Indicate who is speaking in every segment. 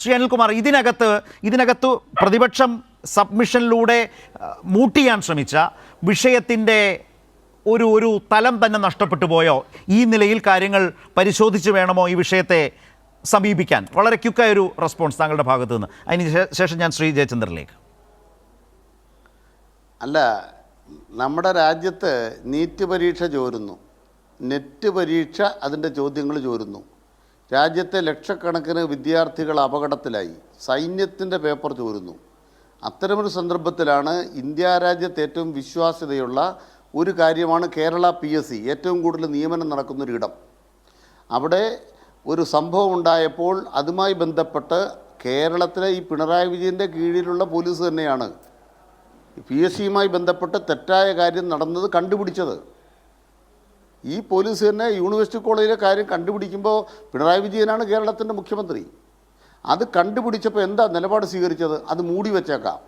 Speaker 1: ശ്രീ അനിൽകുമാർ ഇതിനകത്ത് ഇതിനകത്ത് പ്രതിപക്ഷം സബ്മിഷനിലൂടെ മൂട്ടിയാൻ ശ്രമിച്ച വിഷയത്തിന്റെ ഒരു ഒരു തലം തന്നെ നഷ്ടപ്പെട്ടു പോയോ? ഈ നിലയിൽ കാര്യങ്ങൾ പരിശോധിച്ച് വേണമോ ഈ വിഷയത്തെ സമീപിക്കാൻ? വളരെ ക്യുക്കായ ഒരു റെസ്പോൺസ് താങ്കളുടെ ഭാഗത്തു നിന്ന് അതിന് ശേഷം ഞാൻ ശ്രീ ജയചന്ദ്രനിലേക്ക്.
Speaker 2: അല്ല നമ്മുടെ രാജ്യത്ത് നീറ്റ് പരീക്ഷ ചോരുന്നു. നെറ്റ് പരീക്ഷ അതിന്റെ ചോദ്യങ്ങൾ ചോരുന്നു. രാജ്യത്തെ ലക്ഷക്കണക്കിന് വിദ്യാർത്ഥികൾ അപകടത്തിലായി. സൈന്യത്തിന്റെ പേപ്പർ ചോരുന്നു. അത്തരമൊരു സന്ദർഭത്തിലാണ് ഇന്ത്യ രാജ്യത്ത് ഏറ്റവും വിശ്വാസ്യതയുള്ള ഒരു കാര്യമാണ് കേരള പി എസ് സി ഏറ്റവും കൂടുതൽ നിയമനം നടക്കുന്നൊരിടം അവിടെ ഒരു സംഭവം ഉണ്ടായപ്പോൾ അതുമായി ബന്ധപ്പെട്ട് കേരളത്തിലെ ഈ പിണറായി വിജയന്റെ കീഴിലുള്ള പോലീസ് തന്നെയാണ്. പി എസ് സിയുമായി ബന്ധപ്പെട്ട് തെറ്റായ കാര്യം നടന്നത് കണ്ടുപിടിച്ചത്. ഈ പോലീസ് തന്നെ യൂണിവേഴ്സിറ്റി കോളേജിലെ കാര്യം കണ്ടുപിടിക്കുമ്പോൾ പിണറായി വിജയനാണ് കേരളത്തിന്റെ മുഖ്യമന്ത്രി. അത് കണ്ടുപിടിച്ചപ്പോൾ എന്താ നിലപാട് സ്വീകരിച്ചത്? അത് മൂടി വെച്ചേക്കാം.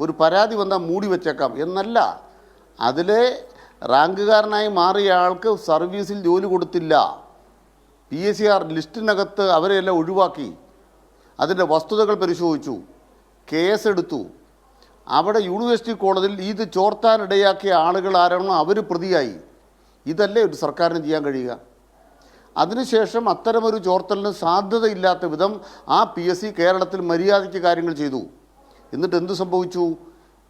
Speaker 2: ഒരു പരാതി വന്നാൽ മൂടി വെച്ചേക്കാം എന്നല്ല. അതിലെ റാങ്കുകാരനായി മാറിയ ആൾക്ക് സർവീസിൽ ജോലി കൊടുത്തില്ല. പി എസ് സി ആർ ലിസ്റ്റിനകത്ത് അവരെയെല്ലാം ഒഴിവാക്കി. അതിന്റെ വസ്തുതകൾ പരിശോധിച്ചു. കേസെടുത്തു. അവിടെ യൂണിവേഴ്സിറ്റി കോളേജിൽ ഇത് ചോർത്താനിടയാക്കിയ ആളുകൾ ആരാണോ അവർ പ്രതിയായി. ഇതല്ലേ ഒരു സർക്കാരിന് ചെയ്യാൻ കഴിയുക? അതിനുശേഷം അത്തരമൊരു ചോർത്തലിന് സാധ്യതയില്ലാത്ത വിധം ആ പി എസ് സി കേരളത്തിൽ മര്യാദയ്ക്ക് കാര്യങ്ങൾ ചെയ്തു. എന്നിട്ട് എന്ത് സംഭവിച്ചു?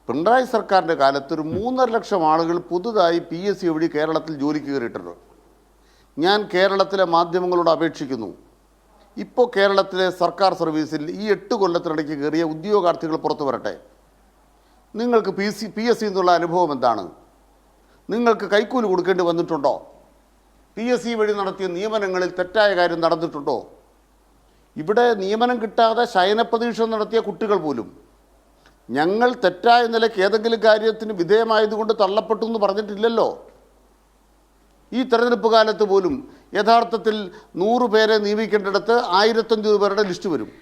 Speaker 2: പിണറായി സർക്കാരിന്റെ കാലത്ത് ഒരു മൂന്നര ലക്ഷം ആളുകൾ പുതുതായി പി എസ് സി വഴി കേരളത്തിൽ ജോലിക്ക് കയറിയിട്ടുണ്ട്. ഞാൻ കേരളത്തിലെ മാധ്യമങ്ങളോട് അപേക്ഷിക്കുന്നു. ഇപ്പോൾ കേരളത്തിലെ സർക്കാർ സർവീസിൽ ഈ എട്ട് കൊല്ലത്തിനിടയ്ക്ക് കയറിയ ഉദ്യോഗാർത്ഥികൾ പുറത്തു വരട്ടെ. നിങ്ങൾക്ക് P C P S C എന്നുള്ള അനുഭവം എന്താണ്? നിങ്ങൾക്ക് കൈക്കൂലി കൊടുക്കേണ്ടി വന്നിട്ടുണ്ടോ? പി എസ് സി വഴി നടത്തിയ നിയമനങ്ങളിൽ തെറ്റായ കാര്യം നടന്നിട്ടുണ്ടോ? ഇവിടെ നിയമനം കിട്ടാതെ ശയനപ്രതീക്ഷ നടത്തിയ കുട്ടികൾ പോലും. ഞങ്ങൾ തെറ്റായ നിലയ്ക്ക് ഏതെങ്കിലും കാര്യത്തിന് വിധേയമായതുകൊണ്ട് തള്ളപ്പെട്ടു എന്ന് പറഞ്ഞിട്ടില്ലല്ലോ. ഈ തെരഞ്ഞെടുപ്പ് കാലത്ത് പോലും യഥാർത്ഥത്തിൽ നൂറ് പേരെ നിയമിക്കേണ്ടിടത്ത് ആയിരത്തഞ്ഞൂറ് പേരുടെ ലിസ്റ്റ് വരും.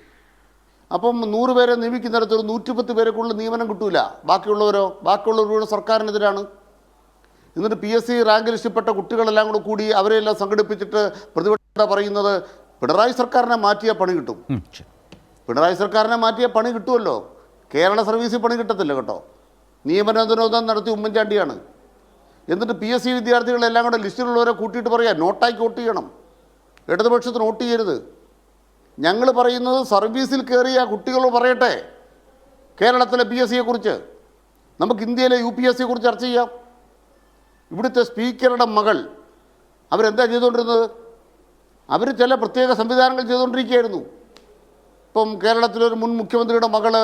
Speaker 2: അപ്പം നൂറ് പേരെ നിയമിക്കുന്നിടത്ത് ഒരു നൂറ്റിപ്പത്ത് പേരെക്കുള്ള നിയമനം കിട്ടൂല. ബാക്കിയുള്ളവരോ? ബാക്കിയുള്ളവരുടെ സർക്കാരിനെതിരാണ്. എന്നിട്ട് പി എസ് സി റാങ്ക് ലിസ്റ്റിൽപ്പെട്ട കുട്ടികളെല്ലാം കൂടെ കൂടി അവരെല്ലാം സംഘടിപ്പിച്ചിട്ട് പ്രതിപക്ഷ പറയുന്നത് പിണറായി സർക്കാരിനെ മാറ്റിയ പണി കിട്ടും. പിണറായി സർക്കാരിനെ മാറ്റിയ പണി കിട്ടുമല്ലോ. കേരള സർവീസിൽ പണി കിട്ടത്തില്ല കേട്ടോ. നിയമനോധനം നടത്തി ഉമ്മൻചാണ്ടിയാണ്. എന്നിട്ട് പി എസ് സി വിദ്യാർത്ഥികളെല്ലാം കൂടെ ലിസ്റ്റിലുള്ളവരെ കൂട്ടിയിട്ട് പറയാം നോട്ടാക്കി വോട്ട് ചെയ്യണം. ഇടതുപക്ഷത്തിന് വോട്ട് ചെയ്യരുത്. ഞങ്ങൾ പറയുന്നത് സർവീസിൽ കയറിയ കുട്ടികൾ പറയട്ടെ. കേരളത്തിലെ പി എസ് സിയെക്കുറിച്ച്. നമുക്ക് ഇന്ത്യയിലെ യു പി എസ് സിയെക്കുറിച്ച് ചർച്ച ചെയ്യാം. ഇവിടുത്തെ സ്പീക്കറുടെ മകൾ. അവരെന്താ ചെയ്തുകൊണ്ടിരുന്നത്? അവർ ചില പ്രത്യേക സംവിധാനങ്ങൾ ചെയ്തുകൊണ്ടിരിക്കുകയായിരുന്നു. ഇപ്പം കേരളത്തിലൊരു മുൻ മുഖ്യമന്ത്രിയുടെ മകൾ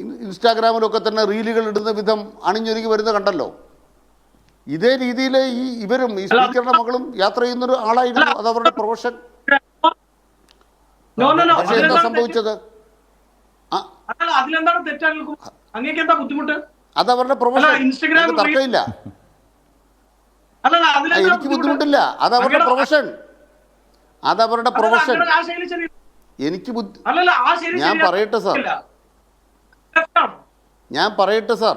Speaker 2: ഇൻ- ഇൻസ്റ്റാഗ്രാമിലൊക്കെ തന്നെ റീലുകൾ ഇടുന്ന വിധം അണിഞ്ഞൊരുങ്ങി വരുന്നത് കണ്ടല്ലോ. ഇതേ രീതിയിൽ ഈ ഇവരും ഈ സ്പീക്കറുടെ മകളും യാത്ര ചെയ്യുന്നൊരു ആളായിരുന്നു അത് അവരുടെ പ്രൊഫഷൻ. പക്ഷേ എന്താ സംഭവിച്ചത്? അതവരുടെ പ്രൊഫഷൻ.
Speaker 3: അതിലെന്താണ്
Speaker 2: എനിക്ക് ബുദ്ധിമുട്ടില്ല. അത് അവരുടെ പ്രൊഫഷൻ അത് അവരുടെ പ്രൊഫഷൻ എനിക്ക് ബുദ്ധി
Speaker 3: അല്ലല്ല ആ ശരി
Speaker 2: ഞാൻ. പറയട്ടെ, സാർ. ഞാൻ പറയട്ടെ സാർ.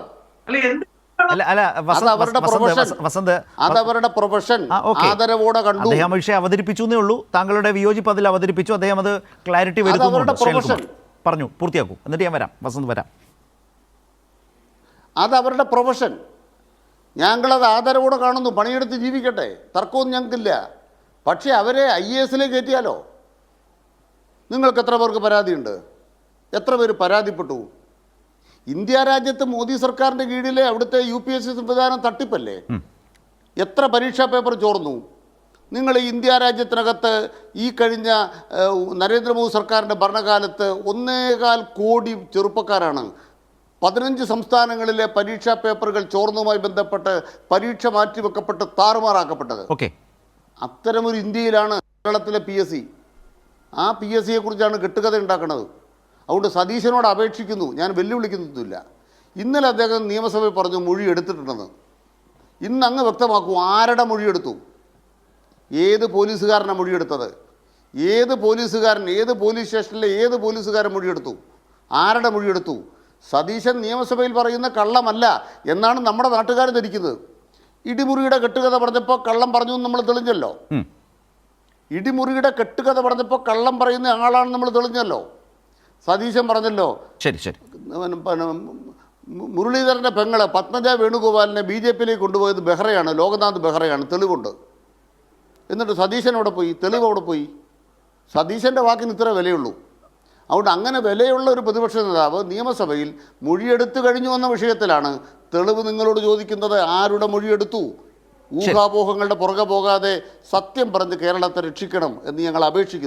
Speaker 3: അല്ല
Speaker 1: അല്ല വസന്ത്
Speaker 2: പ്രൊഫഷൻ. ആദരവോടെ കണ്ടു.
Speaker 1: അദ്ദേഹം ആ വിഷയം അവതരിപ്പിച്ചു എന്നേ ഉള്ളൂ. താങ്കളുടെ വിയോജിപ്പ് അതിൽ അവതരിപ്പിച്ചു. അദ്ദേഹം അത് ക്ലാരിറ്റി. അനിൽകുമാർ. പറഞ്ഞു പൂർത്തിയാക്കൂ. എന്നിട്ട് ഞാൻ വരാം. വസന്ത് വരാം.
Speaker 2: അത് അവരുടെ പ്രൊഫഷൻ ഞങ്ങളത് ആദരവോടെ കാണുന്നു പണിയെടുത്ത് ജീവിക്കട്ടെ. തർക്കമൊന്നും ഞങ്ങൾക്കില്ല. പക്ഷേ അവരെ ഐ എ എസിലേക്ക് കയറ്റിയാലോ? നിങ്ങൾക്ക് എത്ര പേർക്ക് പരാതിയുണ്ട്? എത്ര പേര് പരാതിപ്പെട്ടു? ഇന്ത്യ രാജ്യത്ത് മോദി സർക്കാരിന്റെ കീഴിലെ അവിടുത്തെ യു പി എസ് സി സംവിധാനം തട്ടിപ്പല്ലേ? എത്ര പരീക്ഷാ പേപ്പർ ചോർന്നു? നിങ്ങൾ ഇന്ത്യ രാജ്യത്തിനകത്ത് ഈ കഴിഞ്ഞ നരേന്ദ്രമോദി സർക്കാരിന്റെ ഭരണകാലത്ത് ഒന്നേകാൽ കോടി ചെറുപ്പക്കാരാണ് പതിനഞ്ച് സംസ്ഥാനങ്ങളിലെ പരീക്ഷാ പേപ്പറുകൾ ചോർന്നതുമായി ബന്ധപ്പെട്ട് പരീക്ഷ മാറ്റിവെക്കപ്പെട്ട് താറുമാറാക്കപ്പെട്ടത്.
Speaker 1: ഓക്കെ.
Speaker 2: അത്തരമൊരു ഇന്ത്യയിലാണ് കേരളത്തിലെ പി എസ് സി. ആ പി എസ് സിയെ കുറിച്ചാണ് കെട്ടുകഥ ഉണ്ടാക്കുന്നത് അതുകൊണ്ട് സതീശനോട് അപേക്ഷിക്കുന്നു. ഞാൻ വെല്ലുവിളിക്കുന്നതുമില്ല ഇന്നലെ അദ്ദേഹം നിയമസഭയിൽ പറഞ്ഞു മൊഴി എടുത്തിട്ടുണ്ടെന്ന്. ഇന്ന് അങ്ങ് വ്യക്തമാക്കൂ ആരുടെ മൊഴിയെടുത്തു ഏത് പോലീസുകാരനാണ് മൊഴിയെടുത്തത് ഏത് പോലീസുകാരൻ ഏത് പോലീസ് സ്റ്റേഷനിലെ ഏത് പോലീസുകാരൻ മൊഴിയെടുത്തു ആരുടെ മൊഴിയെടുത്തു സതീശൻ നിയമസഭയിൽ പറയുന്ന കള്ളമല്ല എന്നാണ് നമ്മുടെ നാട്ടുകാർ ധരിക്കുന്നത്. ഇടിമുറിയുടെ കെട്ടുകഥ പറഞ്ഞപ്പോൾ കള്ളം പറഞ്ഞു നമ്മൾ തെളിഞ്ഞല്ലോ. ഇടിമുറിയുടെ കെട്ടുകഥ പറഞ്ഞപ്പോൾ കള്ളം പറയുന്ന ആളാണ് നമ്മൾ തെളിഞ്ഞല്ലോ. സതീശൻ പറഞ്ഞല്ലോ
Speaker 1: ശരി ശരി.
Speaker 2: മുരളീധരന്റെ പെങ്ങൾ പത്മജ വേണുഗോപാലിനെ ബി ജെ പിയിലേക്ക് കൊണ്ടുപോയത് ബെഹ്റയാണ് ലോകനാഥ് ബെഹ്റയാണ് തെളിവുണ്ട്. എന്നിട്ട് സതീശൻ അവിടെ പോയി? തെളിവ് അവിടെ പോയി. സതീശന്റെ വാക്കിന് ഇത്ര വിലയുള്ളൂ. അതുകൊണ്ട് അങ്ങനെ വിലയുള്ള ഒരു പ്രതിപക്ഷ നേതാവ് നിയമസഭയിൽ മൊഴിയെടുത്തു കഴിഞ്ഞു എന്ന വിഷയത്തിലാണ് തെളിവ് നിങ്ങളോട് ചോദിക്കുന്നത്. ആരുടെ മൊഴിയെടുത്തു? ഊഹാപോഹങ്ങളുടെ പുറകെ പോകാതെ സത്യം പറഞ്ഞ് കേരളത്തെ രക്ഷിക്കണം എന്ന് ഞങ്ങൾ അപേക്ഷിക്കുന്നു.